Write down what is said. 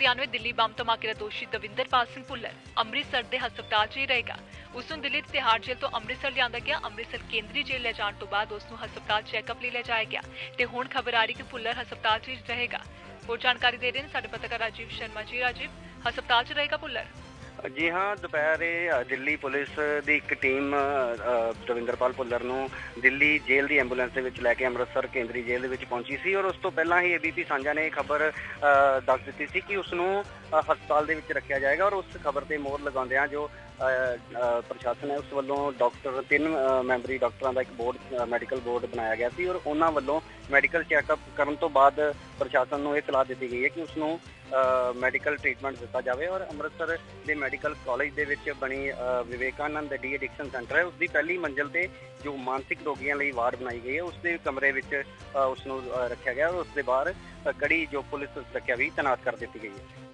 1993 Delhi bomb ਧਮਾਕੇ ਦਾ ਦੋਸ਼ੀ ਦਵਿੰਦਰਪਾਲ ਸਿੰਘ ਭੁੱਲਰ ਅੰਮ੍ਰਿਤਸਰ ਦੇ ਹਸਪਤਾਲ 'ਚ ਹੀ ਰਹੇਗਾ ਉਸ ਨੂੰ ਦਿੱਲੀ ਦੇ ਤਿਹਾੜ ਜੇਲ੍ਹ ਤੋਂ ਅੰਮ੍ਰਿਤਸਰ ਲਿਆਂਦਾ ਗਿਆ। ਅੰਮ੍ਰਿਤਸਰ ਕੇਂਦਰੀ ਜੇਲ੍ਹ ਲੈ ਜਾਣ ਤੋਂ ਬਾਅਦ ਉਸ ਨੂੰ ਹਸਪਤਾਲ ਚੈੱਕਅਪ ਲਈ ਜਾਇਆ ਗਿਆ ਤੇ ਹੁਣ ਖਬਰ ਆ ਰਹੀ ਕਿ ਭੁੱਲਰ ਹਸਪਤਾਲ 'ਚ ਹੀ ਰਹੇਗਾ। ਹੋਰ ਜਾਣਕਾਰੀ ਦੇ ਰਹੇ ਨੇ ਸਾਡੇ ਪੱਤਰਕਾਰ ਰਾਜੀਵ ਸ਼ਰਮਾ ਜੀ। ਰਾਜੀਵ, ਹਸਪਤਾਲ 'ਚ ਰਹੇਗਾ ਭੁੱਲਰ? ਜੀ ਹਾਂ, ਦੁਪਹਿਰੇ ਦਿੱਲੀ ਪੁਲਿਸ ਦੀ ਇੱਕ ਟੀਮ ਦਵਿੰਦਰਪਾਲ ਭੁੱਲਰ ਨੂੰ ਦਿੱਲੀ ਜੇਲ੍ਹ ਦੀ ਐਂਬੂਲੈਂਸ ਦੇ ਵਿੱਚ ਲੈ ਕੇ ਅੰਮ੍ਰਿਤਸਰ ਕੇਂਦਰੀ ਜੇਲ੍ਹ ਦੇ ਵਿੱਚ ਪਹੁੰਚੀ ਸੀ ਔਰ ਉਸ ਤੋਂ ਪਹਿਲਾਂ ਹੀ ਏਬੀਪੀ ਸਾਂਝਾ ਨੇ ਖਬਰ ਦੱਸ ਦਿੱਤੀ ਸੀ ਕਿ ਉਸ ਨੂੰ ਹਸਪਤਾਲ ਦੇ ਵਿੱਚ ਰੱਖਿਆ ਜਾਏਗਾ ਔਰ ਉਸ ਖਬਰ ਤੇ ਮੋਹਰ ਲਗਾਉਂਦਿਆਂ ਜੋ ਪ੍ਰਸ਼ਾਸਨ ਹੈ ਉਸ ਵੱਲੋਂ ਡਾਕਟਰ ਤਿੰਨ ਮੈਂਬਰੀ ਡਾਕਟਰਾਂ ਦਾ ਇੱਕ ਬੋਰਡ ਮੈਡੀਕਲ ਬੋਰਡ ਬਣਾਇਆ ਗਿਆ ਸੀ ਔਰ ਉਹਨਾਂ ਵੱਲੋਂ ਮੈਡੀਕਲ ਚੈੱਕਅਪ ਕਰਨ ਤੋਂ ਬਾਅਦ ਪ੍ਰਸ਼ਾਸਨ ਨੂੰ ਇਹ ਸਲਾਹ ਦਿੱਤੀ ਗਈ ਹੈ ਕਿ ਉਸ ਨੂੰ ਮੈਡੀਕਲ ਟ੍ਰੀਟਮੈਂਟ ਦਿੱਤਾ ਜਾਵੇ ਔਰ ਅੰਮ੍ਰਿਤਸਰ ਦੇ ਮੈਡੀਕਲ ਕਾਲਜ ਦੇ ਵਿੱਚ ਬਣੀ ਵਿਵੇਕਾਨੰਦ ਡੀ ਐਡਿਕਸ਼ਨ ਸੈਂਟਰ ਹੈ ਉਸ ਦੀ ਪਹਿਲੀ ਮੰਜ਼ਲ ਤੇ ਜੋ ਮਾਨਸਿਕ ਰੋਗੀਆਂ ਲਈ ਵਾਰਡ ਬਣਾਈ ਗਈ ਹੈ ਉਸ ਦੇ ਕਮਰੇ ਵਿੱਚ ਅ, ਉਸ ਨੂੰ ਰੱਖਿਆ ਗਿਆ ਔਰ ਉਸ ਦੇ ਬਾਹਰ ਕੜੀ ਜੋ ਪੁਲਿਸ ਸੁਰੱਖਿਆ ਵੀ ਤੈਨਾਤ ਕਰ ਦਿੱਤੀ ਗਈ ਹੈ।